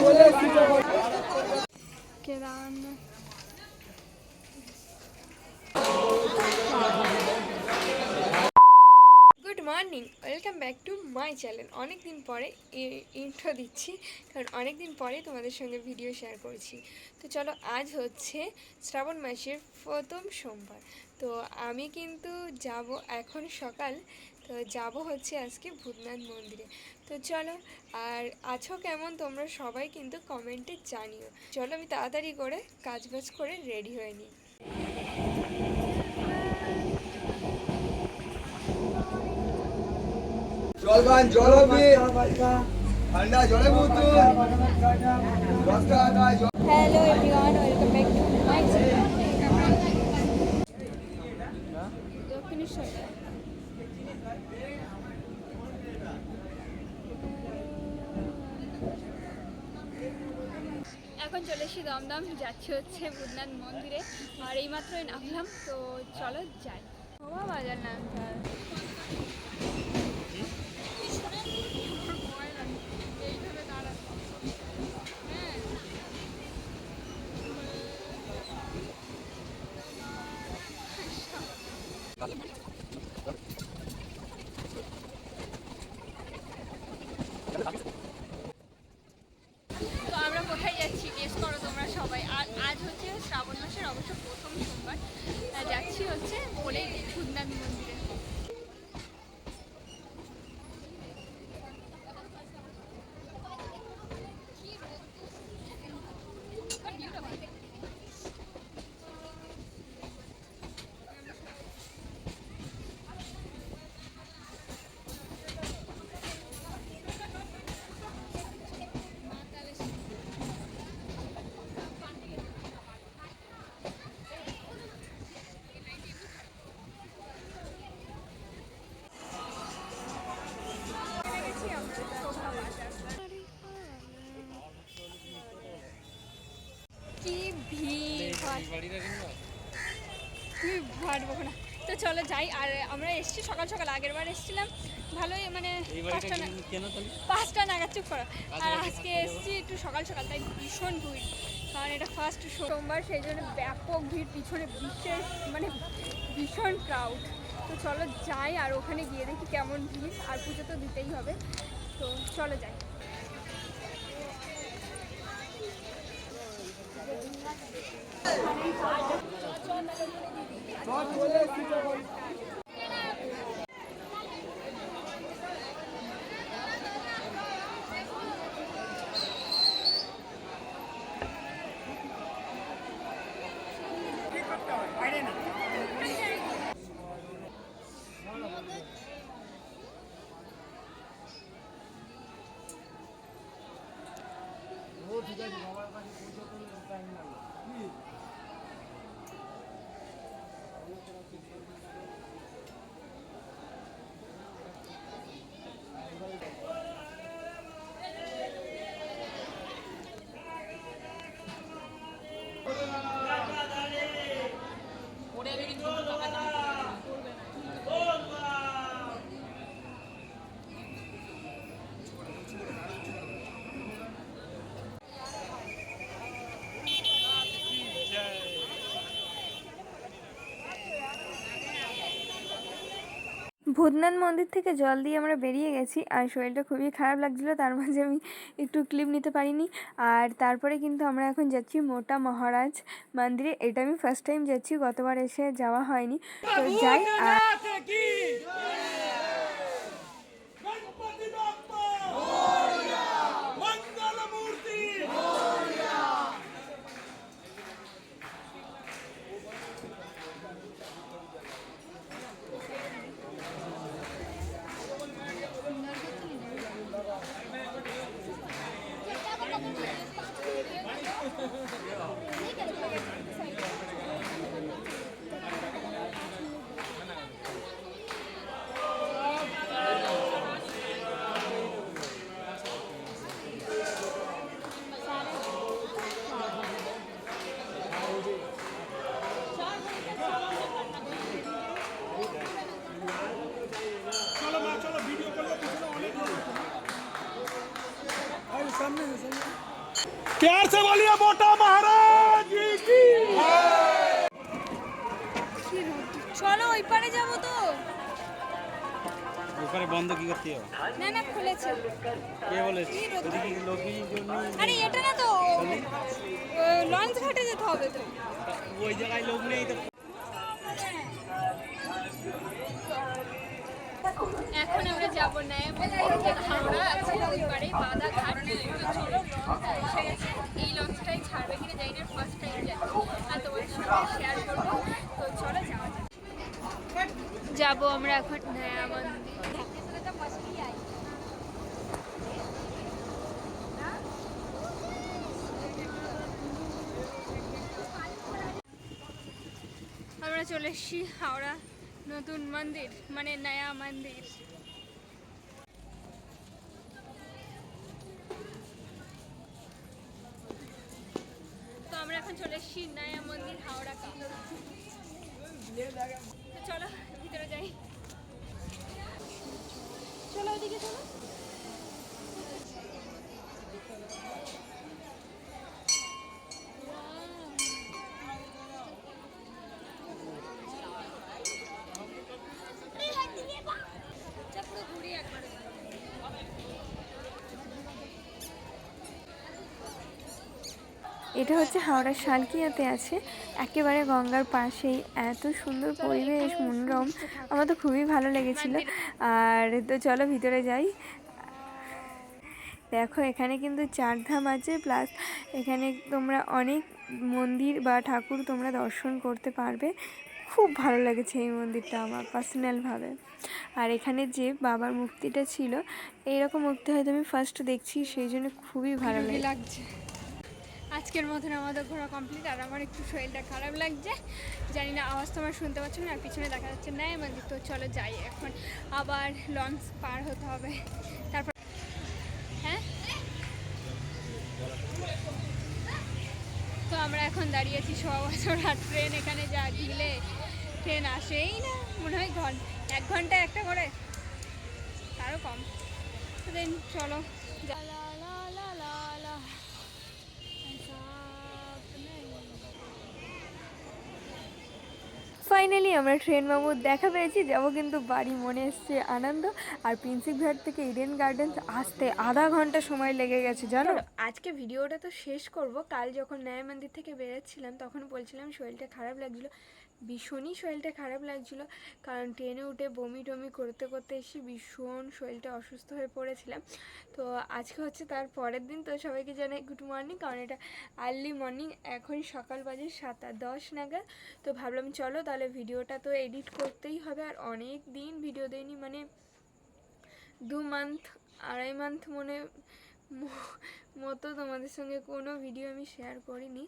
Good morning welcome back to my channel অনেক দিন পরে ইন্ট্রো দিচ্ছি, কারণ অনেক দিন পরে তোমাদের সঙ্গে ভিডিও শেয়ার করছি। তো চলো, আজ হচ্ছে শ্রাবণ মাসের প্রথম সোমবার। তো আমি কিন্তু যাব এখন সকাল তো যাব হচ্ছে আজকে ভূতনাথ মন্দিরে। তো চলো আর আছো কেমন? তোমরা সবাই কিন্তু কমেন্টে জানিও। চলো আমি তাড়াতাড়ি করে কাজ বাজ করে রেডি হয়ে নিই। জলবান জল ঠান্ডা জলে hello everyone welcome back to my channel Dakshineswar. এখন চলে এসেছি দমদম যাচ্ছি হচ্ছে বুধনাথ মন্দিরে আর এই এইমাত্রই নামলাম তো চলো যাই। বাবা বাজার নাম এইভাবে কি ভাটবো না। তো চলো যাই আর আমরা এসেছি সকাল সকাল আগের বার এসেছিলাম। ভালোই মানে পাঁচটা পাঁচটা নাগাদ চুপ করো। আর আজকে এসেছি একটু সকাল সকাল তাই ভীষণ ভিড়। কারণ এটা ফার্স্ট সোমবার সেই জন্য ব্যাপক ভিড় পিছনে বিশেষ মানে ভীষণ ক্রাউড তো চলো যাই আর ওখানে গিয়ে দেখি কেমন ভিড় আর পুজো তো দিতেই হবে। তো চলো যাই। বাইরে না। ভূতনাথ মন্দির থেকে জল দিয়ে আমরা বেরিয়ে গেছি আর শরীরটা খুবই খারাপ লাগছিল, তার মাঝে আমি একটু ক্লিপ নিতে পারিনি। আর তারপরে কিন্তু আমরা এখন যাচ্ছি মোটা মহারাজ মন্দিরে। এটা আমি ফার্স্ট টাইম যাচ্ছি, গতবার এসে যাওয়া হয়নি। তো যাই আর प्यार से बोलिए मोटा महाराज की চলো ওই পারে যাবো তো ওখানে বন্ধ কি করতে হবে না না খুলেছে কে বলেছে কি রোদ? ওদিকে কি লোকই জন্য আরে এটা না তো লঞ্চ ঘাটে যেতে হবে তো ওই জায়গায় লোক নেই তো এখন আমরা যাব না হাওড়া আছে ওই পারে বাদা ঘাট এই লঞ্চটাই ছাড়বে কিনা জানি না ফার্স্ট টাইম যাচ্ছি। আর তোমাদের সঙ্গে শেয়ার করব। তো চলো যাওয়া যাক। যাব আমরা এখন নয়া মন্দির আমরা চলে এসেছি হাওড়া নতুন মন্দির মানে নয়া মন্দির। তো আমরা এখন চলে এসেছি নয়া মন্দির, হাওড়া চলো, ভিতরে যাই। চলো চলো চলো। এটা হচ্ছে হাওড়ার শালকিয়াতে আছে। একেবারে গঙ্গার পাশেই। এত সুন্দর পরিবেশ মনোরম। আমার তো খুবই ভালো লেগেছিল। আর তো চলো ভিতরে যাই। দেখো এখানে কিন্তু চারধাম আছে। প্লাস এখানে তোমরা অনেক মন্দির বা ঠাকুর তোমরা দর্শন করতে পারবে। খুব ভালো লেগেছে এই মন্দিরটা আমার পার্সোনালভাবে আর এখানে যে বাবার মূর্তিটা ছিল এইরকম মূর্তি হয়তো আমি ফার্স্ট দেখছি সেই জন্য খুবই ভালো লাগছে। আজকের মতন আমাদের ঘোরা কমপ্লিট আর আমার একটু শরীরটা খারাপ লাগছে। জানি না আওয়াজ তোমার শুনতে পাচ্ছ না, আর পিছনে দেখা যাচ্ছে না মন্দির তো চলো যাই, এখন আবার লঞ্চ পার হতে হবে। তারপর হ্যাঁ? তো আমরা এখন দাঁড়িয়েছি ছ বছর, আর ট্রেন এখানে যা গিলে ট্রেন আসেই না, মনে হয় ঘন এক ঘন্টায় একটা করে, তারও কম। তো দেন চলো, যা- ফাইনালি আমরা ট্রেন মামুর দেখা পেয়েছি, যাব কিন্তু বাড়ি। মনে এসছে আনন্দ। আর প্রিন্সিপ ঘাট থেকে ইডেন গার্ডেন্স আসতে আধা ঘণ্টা সময় লেগে গেছে, জানো? আজকে ভিডিওটা তো শেষ করব। কাল যখন ন্যায় মন্দির থেকে বেরোচ্ছিলাম, তখন বলছিলাম শরীরটা খারাপ লাগছিল। ভীষণই শরীরটা খারাপ লাগছিল, কারণ ট্রেনে উঠে বমি টমি করতে করতে এসে ভীষণ শরীরটা অসুস্থ হয়ে পড়েছিলাম। তো আজকে হচ্ছে তার পরের দিন, তো সবাইকে জানাই গুড মর্নিং কারণ এটা আর্লি মর্নিং এখন সকাল বাজে সাতটা দশ নাগাদ। তো ভাবলাম চলো তাহলে ভিডিওটা তো এডিট করতেই হবে, আর অনেক দিন ভিডিও দেয়নি মানে দু মান্থ আড়াই মান্থ মনে মতো তোমাদের সঙ্গে কোনো ভিডিও আমি শেয়ার করিনি,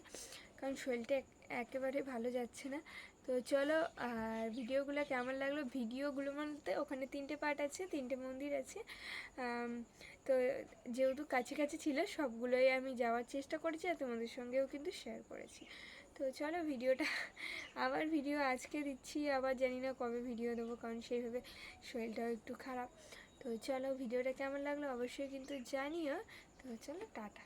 কারণ শরীরটা একেবারে ভালো যাচ্ছে না। তো চলো, আর ভিডিওগুলো কেমন লাগল? ভিডিওগুলো বলতে ওখানে তিনটে পার্ট আছে, তিনটে মন্দির আছে। তো যেহেতু কাছে কাছে ছিল, সবগুলোই আমি যাওয়ার চেষ্টা করেছি আর তোমাদের সঙ্গেও কিন্তু শেয়ার করেছি। তো চলো ভিডিওটা আবার ভিডিও আজকে দিচ্ছি, আবার জানি না কবে ভিডিও দেবো, কারণ সেইভাবে শরীরটাও একটু খারাপ। তো চলো, ভিডিওটা কেমন লাগল অবশ্যই কিন্তু জানিও। তো চলো, টাটা।